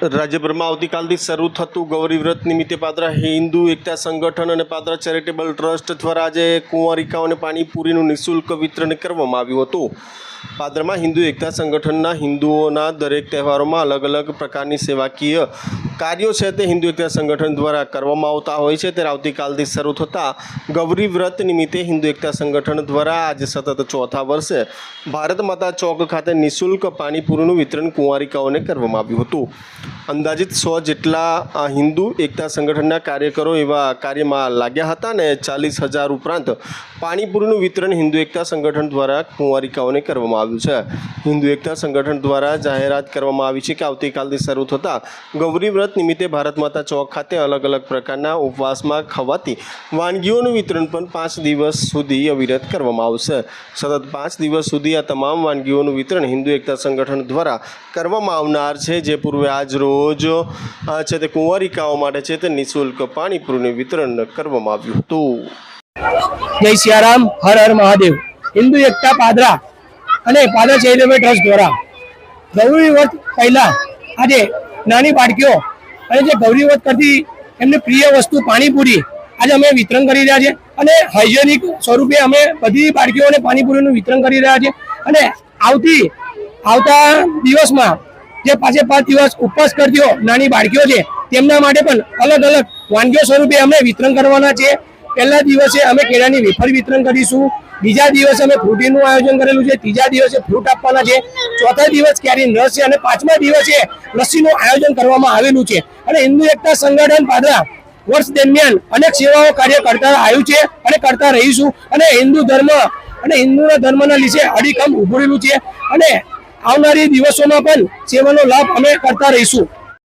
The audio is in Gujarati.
રાજ્યભરમાં આવતીકાલથી શરૂ થતું ગૌરી વ્રત નિમિત્તે પાદરા હિન્દુ એકતા સંગઠન અને પાદરા ચેરિટેબલ ટ્રસ્ટ દ્વારા આજે કુંવારિકાઓને પાણીપુરીનું નિઃશુલ્ક વિતરણ કરવામાં આવ્યું હતું. પાદરમાં હિન્દુ એકતા સંગઠનના હિન્દુઓના દરેક તહેવારોમાં અલગ અલગ પ્રકારની સેવાકીય કાર્યો છે તે હિન્દુ એકતા સંગઠન દ્વારા કરવામાં આવતા હોય છે. ત્યારે આવતીકાલથી શરૂ થતા ગૌરી વ્રત નિમિત્તે હિન્દુ એકતા સંગઠન દ્વારા આજે સતત ચોથા વર્ષે ભારત માતા ચોક ખાતે નિઃશુલ્ક પાણીપુરીનું વિતરણ કુંવારિકાઓને કરવામાં આવ્યું હતું. અંદાજિત સો જેટલા હિન્દુ એકતા સંગઠનના કાર્યકરો એવા કાર્યમાં લાગ્યા હતા ને ચાલીસ હજાર ઉપરાંત પાણીપુરીનું વિતરણ હિન્દુ એકતા સંગઠન દ્વારા કુંવારિકાઓને કરવામાં આવ્યું છે. હિન્દુ એકતા સંગઠન દ્વારા જાહેરાત કરવામાં આવી છે કે આવતીકાલથી શરૂ થતા ગૌરી વ્રત નિમિત્તે ભારત માતા ચોક ખાતે અલગ અલગ પ્રકારના ઉપવાસમાં ખવાતી વાનગીઓનું વિતરણ પણ પાંચ દિવસ સુધી અવિરત કરવામાં આવશે. સતત પાંચ દિવસ સુધી આ તમામ વાનગીઓનું વિતરણ હિન્દુ એકતા સંગઠન દ્વારા કરવામાં આવનાર છે. જે પૂર્વે આજ રોજ છે તે કુંવારિકાઓ માટે છે તે નિઃશુલ્ક પાણીપુરીનું વિતરણ કરવામાં આવ્યું હતું. જય સિયારામ, હર હર મહાદેવ. હિન્દુ એકતા પાદરા અને પાદરા ચેરિટેબલ ટ્રસ્ટ દ્વારા ગૌરી વ્રત પહેલા આજે નાની બાળકીઓ અને જે ગૌરી વ્રત કરતી એમની પ્રિય વસ્તુ પાણીપુરી આજે અમે વિતરણ કરી રહ્યા છે અને હાઇજેનિક સ્વરૂપે અમે બધી બાળકીઓને પાણીપુરીનું વિતરણ કરી રહ્યા છે અને આવતી, આવતા દિવસમાં જે પાસે પાંચ દિવસ ઉપવાસ કરતીઓ નાની બાળકીઓ છે, તેમના માટે પણ અલગ અલગ વાનગીઓ સ્વરૂપે અમે વિતરણ કરવાના છે. પહેલા દિવસે અમે કેળાની વેફર વિતરણ કરીશું. બીજા દિવસે અમે ફ્રૂટીનું આયોજન કરેલું છે. ત્રીજા દિવસે ફ્રૂટ આપવાના છે. ચોથા દિવસ કેરી રસ છે અને પાંચમા દિવસે લસ્સીનું આયોજન કરવામાં આવેલું છે. અને હિન્દુ એકતા સંગઠન પાદરા વર્ષ દરમિયાન અનેક સેવાઓ કાર્ય કરતા આવ્યું છે અને કરતા રહીશું. અને હિન્દુ ધર્મ અને હિન્દુના ધર્મના લીધે અડીખમ ઉભરેલું છે. અને આવનારી દિવસોમાં પણ સેવાનો લાભ અમે કરતા રહીશું.